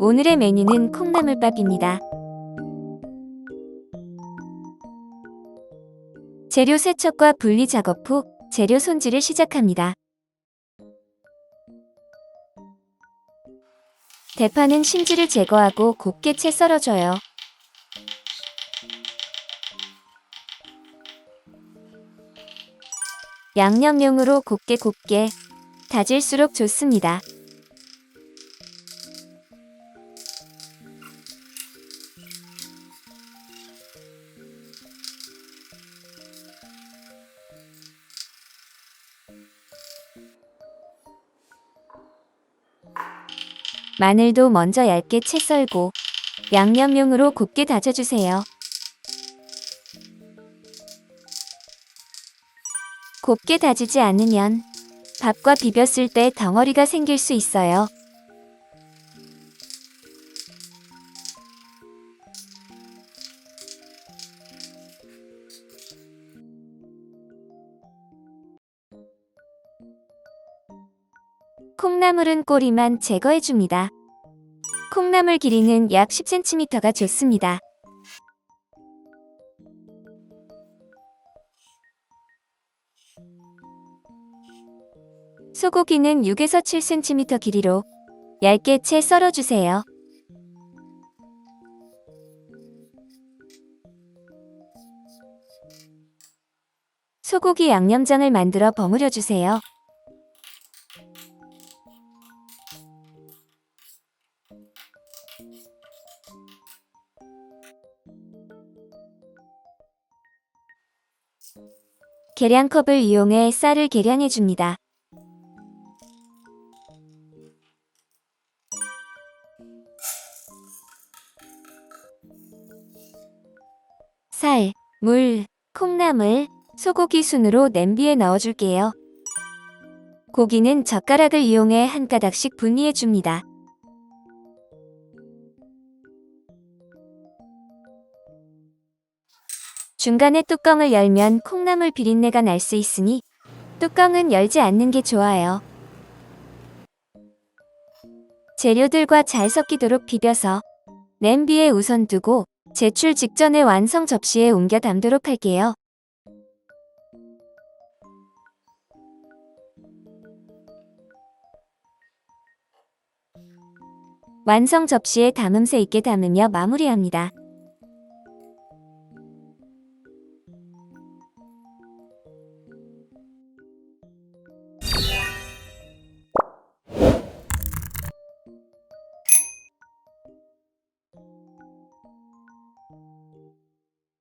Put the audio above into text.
오늘의 메뉴는 콩나물밥입니다. 재료 세척과 분리 작업 후 재료 손질을 시작합니다. 대파는 심지를 제거하고 곱게 채 썰어줘요. 양념용으로 곱게 곱게 다질수록 좋습니다. 마늘도 먼저 얇게 채 썰고 양념용으로 곱게 다져주세요. 곱게 다지지 않으면 밥과 비볐을 때 덩어리가 생길 수 있어요. 콩나물은 꼬리만 제거해줍니다. 콩나물 길이는 약 10cm가 좋습니다. 소고기는 6에서 7cm 길이로 얇게 채 썰어주세요. 소고기 양념장을 만들어 버무려 주세요. 계량컵을 이용해 쌀을 계량해 줍니다. 살, 물, 콩나물, 소고기 순으로 냄비에 넣어줄게요. 고기는 젓가락을 이용해 한 가닥씩 분리해 줍니다. 중간에 뚜껑을 열면 콩나물 비린내가 날 수 있으니 뚜껑은 열지 않는 게 좋아요. 재료들과 잘 섞이도록 비벼서 냄비에 우선 두고 제출 직전에 완성 접시에 옮겨 담도록 할게요. 완성 접시에 담음새 있게 담으며 마무리합니다.